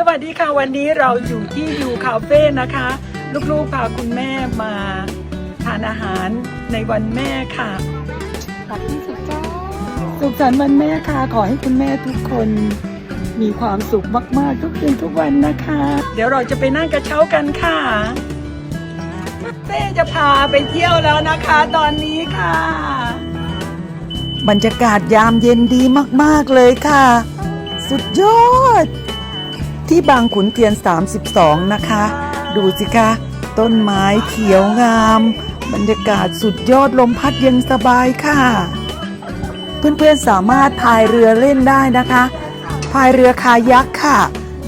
สวัสดีค่ะวันนี้เราอยู่ที่ยูคาเฟ่นะคะ ลูกๆพาคุณแม่มาทานอาหารในวันแม่ค่ะขอบคุณสุดจ้าสุขสันต์วันแม่ค่ะ ขอให้คุณแม่ทุกคนมีความสุขมากๆ ทุกคืนทุกวันนะคะ เดี๋ยวเราจะไปนั่งกระเช้ากันค่ะเต้จะพาไปเที่ยวแล้วนะคะ ตอนนี้ค่ะ บรรยากาศยามเย็นดีมากๆเลยค่ะ สุดยอด ที่บางขุนเทียน 32 นะคะ ดูสิคะ ต้นไม้เขียวงาม บรรยากาศสุดยอดลมพัดเย็นสบายค่ะ เพื่อนๆสามารถพายเรือเล่นได้นะคะพายเรือคายักค่ะ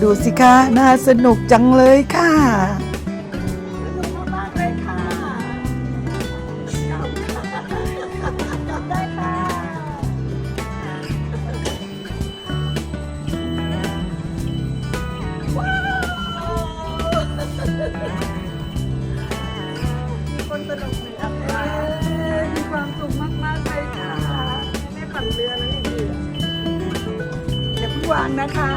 ดูสิคะ น่าสนุกจังเลยค่ะ นสนุกเหมือนกันเลยมีความสุขมากๆเลยค่ะแม่ปั่นเรือแล้วนี่คืออย่าเพิ่งวางนะคะ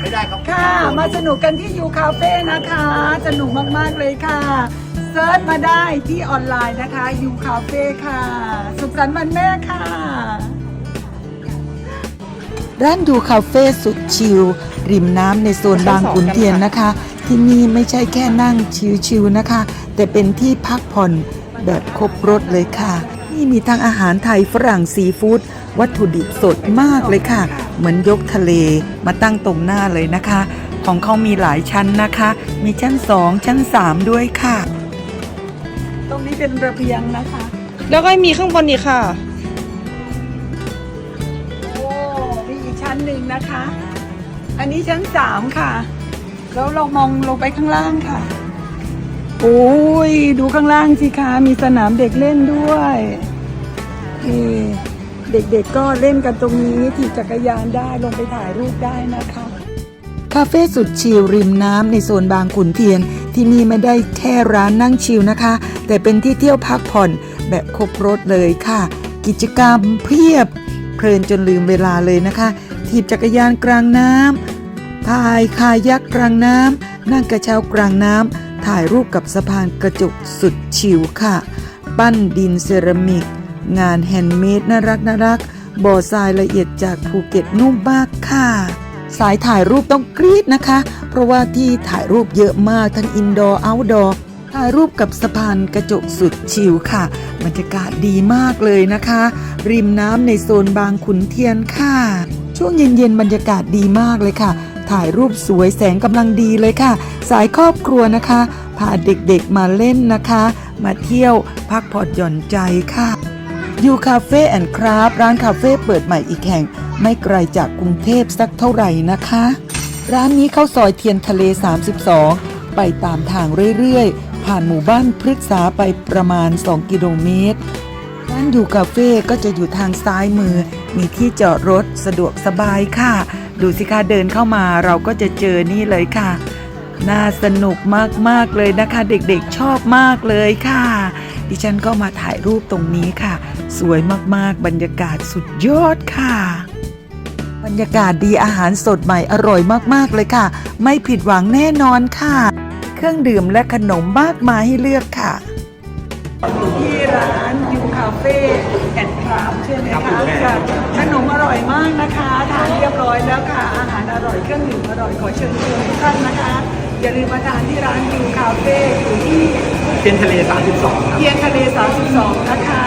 ไม่ได้ครับค่ะ มาสนุกกันที่ยูคาเฟ่นะคะ สนุกมากๆเลยค่ะ เซิร์ชมาได้ที่ออนไลน์นะคะยูคาเฟ่ค่ะ สุขสันต์วันแม่ค่ะร้านดูคาเฟ่สุดชิลริมน้ำในโซนบางขุนเทียนนะคะ ที่นี่ไม่ใช่แค่นั่งชิลๆนะคะ แต่เป็นที่พักผ่อนแบบครบรถเลยค่ะ นี่มีทั้งอาหารไทยฝรั่งซีฟู้ดวัตถุดิบสดมากเลยค่ะ เหมือนยกทะเลมาตั้งตรงหน้าเลยนะคะ ของเขามีหลายชั้นนะคะ มีชั้น 2 ชั้น 3 ด้วยค่ะ ตรงนี้เป็นระเบียงนะคะ แล้วก็มีข้างบนอีกค่ะ โอ้ มีอีกชั้นหนึ่งนะคะ อันนี้ชั้นสามค่ะ แล้วเรามองลงไปข้างล่างค่ะ โอ้ย ดูข้างล่างสิคะ มีสนามเด็กเล่นด้วยนี่เด็กๆก็เล่นกันตรงนี้ขี่จักรยานได้ลงไปถ่ายรูปได้นะคะ คาเฟ่สุดชิลริมน้ำในโซนบางขุนเทียน ที่นี่ไม่ได้แค่ร้านนั่งชิลนะคะ แต่เป็นที่เที่ยวพักผ่อนแบบครบรถเลยค่ะ กิจกรรมเพียบ เพลินจนลืมเวลาเลยนะคะถีบจักรยานกลางน้ำ พายคายักกลางน้ำนั่งกระเช้ากลางน้ำถ่ายรูปกับสะพานกระจกสุดชิลค่ะ ปั้นดินเซรามิก งานแฮนด์เมดน่ารักน่ารักบ่อทรายละเอียดจากภูเก็ตนุ่มมากค่ะ สายถ่ายรูปต้องกรี๊ดนะคะ เพราะว่าที่ถ่ายรูปเยอะมากทั้งอินดอร์เอาท์ดอร์ถ่ายรูปกับสะพานกระจกสุดชิลค่ะบรรยากาศดีมากเลยนะคะ ริมน้ำในโซนบางขุนเทียนค่ะ ช่วงเย็นๆบรรยากาศดีมากเลยค่ะ ถ่ายรูปสวยแสงกำลังดีเลยค่ะ สายครอบครัวนะคะ พาเด็กๆมาเล่นนะคะ มาเที่ยวพักผ่อนหย่อนใจค่ะยูคาเฟ่แอนด์คราฟร้านคาเฟ่เปิดใหม่อีกแห่ง ไม่ไกลจากกรุงเทพสักเท่าไหร่นะคะ ร้านนี้เข้าซอยเทียนทะเล 32 ไปตามทางเรื่อยๆ ผ่านหมู่บ้านพฤกษาไปประมาณ 2 กิโลเมตร ร้านยูคาเฟ่ก็จะอยู่ทางซ้ายมือ มีที่จอดรถสะดวกสบายค่ะ ดูสิคะเดินเข้ามาเราก็จะเจอนี่เลยค่ะ น่าสนุกมากๆเลยนะคะ เด็กๆชอบมากเลยค่ะ ดิฉันก็มาถ่ายรูปตรงนี้ค่ะ สวยมากๆ บรรยากาศสุดยอดค่ะ บรรยากาศดีอาหารสดใหม่อร่อยมากๆเลยค่ะ ไม่ผิดหวังแน่นอนค่ะ เครื่องดื่มและขนมมากมายให้เลือกค่ะที่ร้านยูคาเฟ่แอนด์คราฟใช่ไหมคะค่ะขนมอร่อยมาก นะคะทานเรียบร้อยแล้วค่ะ อาหารอร่อยเครื่องดื่มอร่อยขอเชิญชวนทุกท่านนะคะ อย่าลืมมาทานที่ร้านยูคาเฟ่อยู่ที่เป็นทะเล 32ครับ เทียนทะเล 32 นะคะ